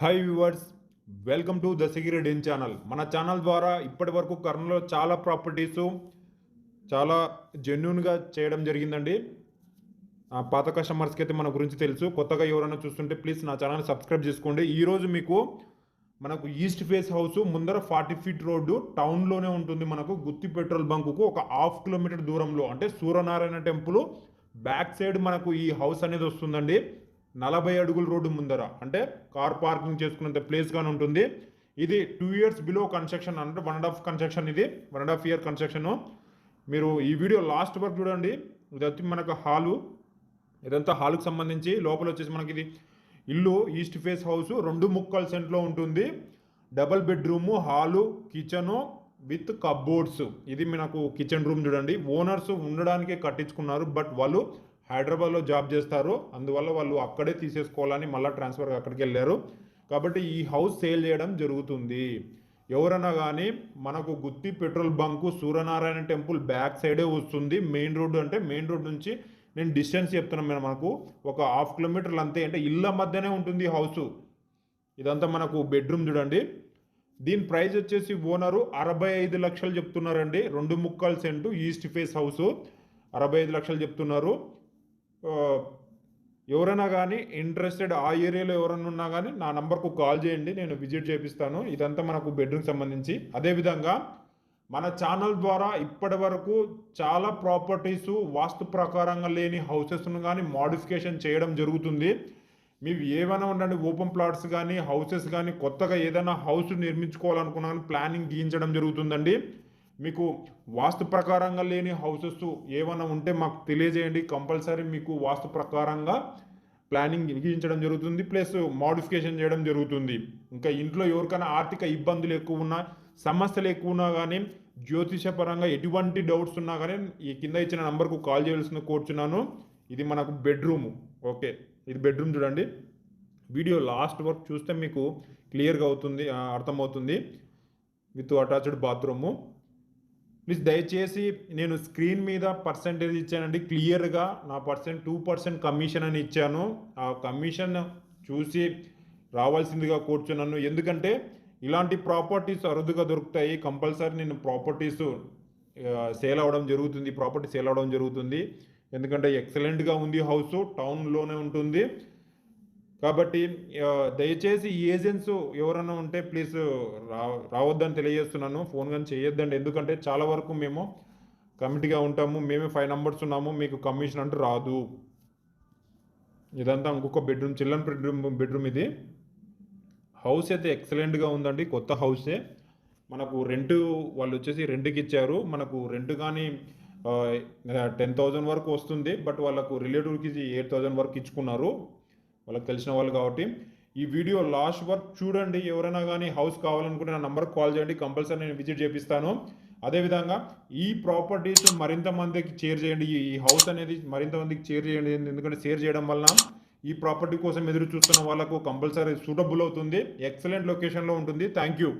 Hi viewers welcome to the Sigireddin channel మన channel ద్వారా ఇప్పటి వరకు కర్నూలులో చాలా ప్రాపర్టీస్ చాలా జెన్యున్గా చేయడం జరిగిందండి. ఆ పాత కస్టమర్స్కి అయితే మన గురించి తెలుసు. కొత్తగా ఎవరైనా చూస్తుంటే ప్లీజ్ నా ఛానల్ సబ్స్క్రైబ్ చేసుకోండి. ఈరోజు మీకు మనకు ఈస్ట్ ఫేస్ హౌస్ ముందర ఫార్టీ ఫీట్ రోడ్డు టౌన్లోనే ఉంటుంది మనకు. గుత్తి పెట్రోల్ బంకుకు ఒక హాఫ్ కిలోమీటర్ దూరంలో అంటే సూర్యనారాయణ టెంపుల్ బ్యాక్ సైడ్ మనకు ఈ హౌస్ అనేది వస్తుందండి. నలభై అడుగుల రోడ్డు ముందర. అంటే కార్ పార్కింగ్ చేసుకున్నంత ప్లేస్గానే ఉంటుంది. ఇది టూ ఇయర్స్ బిలో కన్స్ట్రక్షన్ అంటే వన్ అండ్ హాఫ్ కన్స్ట్రక్షన్ ఇది. One and half year construction. మీరు ఈ వీడియో లాస్ట్ వరకు చూడండి. ఇది మనకు హాలు. ఇదంతా హాల్కి సంబంధించి. లోపల వచ్చేసి మనకి ఇది ఇల్లు ఈస్ట్ ఫేస్ హౌస్ రెండు ముక్కల సెంట్లో ఉంటుంది. Double bedroom hall kitchen with cupboards ఇది మనకు కిచెన్ రూమ్ చూడండి. ఓనర్స్ ఉండడానికే కట్టించుకున్నారు బట్ వాళ్ళు హైదరాబాద్లో జాబ్ చేస్తారు. అందువల్ల వాళ్ళు అక్కడే తీసేసుకోవాలని మళ్ళీ ట్రాన్స్ఫర్ అక్కడికి వెళ్ళారు. కాబట్టి ఈ హౌస్ సేల్ చేయడం జరుగుతుంది. ఎవరన్నా కానీ మనకు Gutti petrol bunk Suryanarayana temple back సైడే వస్తుంది. మెయిన్ రోడ్డు అంటే మెయిన్ రోడ్ నుంచి నేను డిస్టెన్స్ చెప్తున్నాను మనకు. ఒక హాఫ్ కిలోమీటర్లు అంతే. అంటే ఇళ్ళ మధ్యనే ఉంటుంది హౌస్. ఇదంతా మనకు బెడ్రూమ్ చూడండి. దీని ప్రైస్ వచ్చేసి ఓనరు అరవై ఐదు లక్షలు చెప్తున్నారండి. రెండు ముక్కాలు సెంటు ఈస్ట్ ఫేస్ హౌస్. అరవై ఐదు లక్షలు చెప్తున్నారు. ఎవరైనా కానీ ఇంట్రెస్టెడ్ ఆ ఏరియాలో ఎవరైనా ఉన్నా కానీ నా నంబర్కు కాల్ చేయండి నేను విజిట్ చేపిస్తాను. ఇదంతా మనకు బెడ్రూమ్ సంబంధించి. అదేవిధంగా మన ఛానల్ ద్వారా ఇప్పటి వరకు చాలా ప్రాపర్టీస్ వాస్తు ప్రకారంగా లేని హౌసెస్ను కానీ మాడిఫికేషన్ చేయడం జరుగుతుంది. మీరు ఏమైనా ఉండండి ఓపెన్ ప్లాట్స్ కానీ హౌసెస్ కానీ కొత్తగా ఏదైనా హౌస్ నిర్మించుకోవాలనుకున్నా కానీ ప్లానింగ్ గీయించడం జరుగుతుందండి. మీకు వాస్తు ప్రకారంగా లేని హౌసెస్ ఏమైనా ఉంటే మాకు తెలియజేయండి. కంపల్సరీ మీకు వాస్తు ప్రకారంగా ప్లానింగ్ గీయించడం జరుగుతుంది. ప్లస్ మోడిఫికేషన్ చేయడం జరుగుతుంది. ఇంకా ఇంట్లో ఎవరికైనా ఆర్థిక ఇబ్బందులు ఎక్కువ ఉన్నా సమస్యలు ఎక్కువ ఉన్నా కానీ జ్యోతిషపరంగా ఎటువంటి డౌట్స్ ఉన్నా కానీ ఈ కింద ఇచ్చిన నంబర్కు కాల్ చేయాల్సిన కోరుచున్నాను ఇది మనకు బెడ్రూమ్. ఓకే. ఇది బెడ్రూమ్ చూడండి. వీడియో లాస్ట్ వరకు చూస్తే మీకు క్లియర్గా అవుతుంది అర్థమవుతుంది. With attached bathroom. ప్లీజ్ దయచేసి నేను స్క్రీన్ మీద పర్సంటేజ్ ఇచ్చానండి. క్లియర్గా నా పర్సెంట్ టూ పర్సెంట్ కమిషన్ అని ఇచ్చాను. ఆ కమిషన్ చూసి రావాల్సిందిగా కూర్చున్నాను. ఎందుకంటే ఇలాంటి ప్రాపర్టీస్ అరుదుగా దొరుకుతాయి. కంపల్సరీ నేను ప్రాపర్టీస్ సేల్ అవ్వడం జరుగుతుంది. ప్రాపర్టీ సేల్ అవ్వడం జరుగుతుంది. ఎందుకంటే ఎక్సలెంట్గా ఉంది హౌస్ టౌన్లోనే ఉంటుంది. కాబట్టి దయచేసి ఈ ఏజెంట్స్ ఎవరైనా ఉంటే ప్లీజ్ రా రావద్దని తెలియజేస్తున్నాను. ఫోన్ కానీ చేయొద్దండి. ఎందుకంటే చాలా వరకు మేము కమిటీగా ఉంటాము. మేమే ఫైవ్ నెంబర్స్ ఉన్నాము. మీకు కమిషన్ అంటూ రాదు. ఇదంతా ఇంకొక బెడ్రూమ్ చిల్డ్రన్ బెడ్రూమ్ బెడ్రూమ్ ఇది. హౌస్ అయితే ఎక్సలెంట్గా ఉందండి. కొత్త హౌసే మనకు రెంట్ వాళ్ళు వచ్చేసి రెంట్కి ఇచ్చారు. మనకు రెంట్ కానీ టెన్ థౌజండ్ వరకు వస్తుంది. బట్ వాళ్ళకు రిలేటివ్కి ఎయిట్ థౌజండ్ వరకు ఇచ్చుకున్నారు. వాళ్ళకి తెలిసిన వాళ్ళు కాబట్టి ఈ వీడియో లాస్ట్ వర్క్ చూడండి. ఎవరైనా కానీ హౌస్ కావాలనుకుంటే నా నంబర్కి కాల్ చేయండి. కంపల్సరీ నేను విజిట్ చేపిస్తాను. అదేవిధంగా ఈ ప్రాపర్టీస్ మరింత మందికి షేర్ చేయండి. ఈ ఈ హౌస్ అనేది మరింత మందికి షేర్ చేయండి. ఎందుకంటే షేర్ చేయడం వలన ఈ ప్రాపర్టీ కోసం ఎదురు చూస్తున్న వాళ్ళకు కంపల్సరీ సూటబుల్ అవుతుంది. ఎక్సలెంట్ లొకేషన్లో ఉంటుంది. Thank you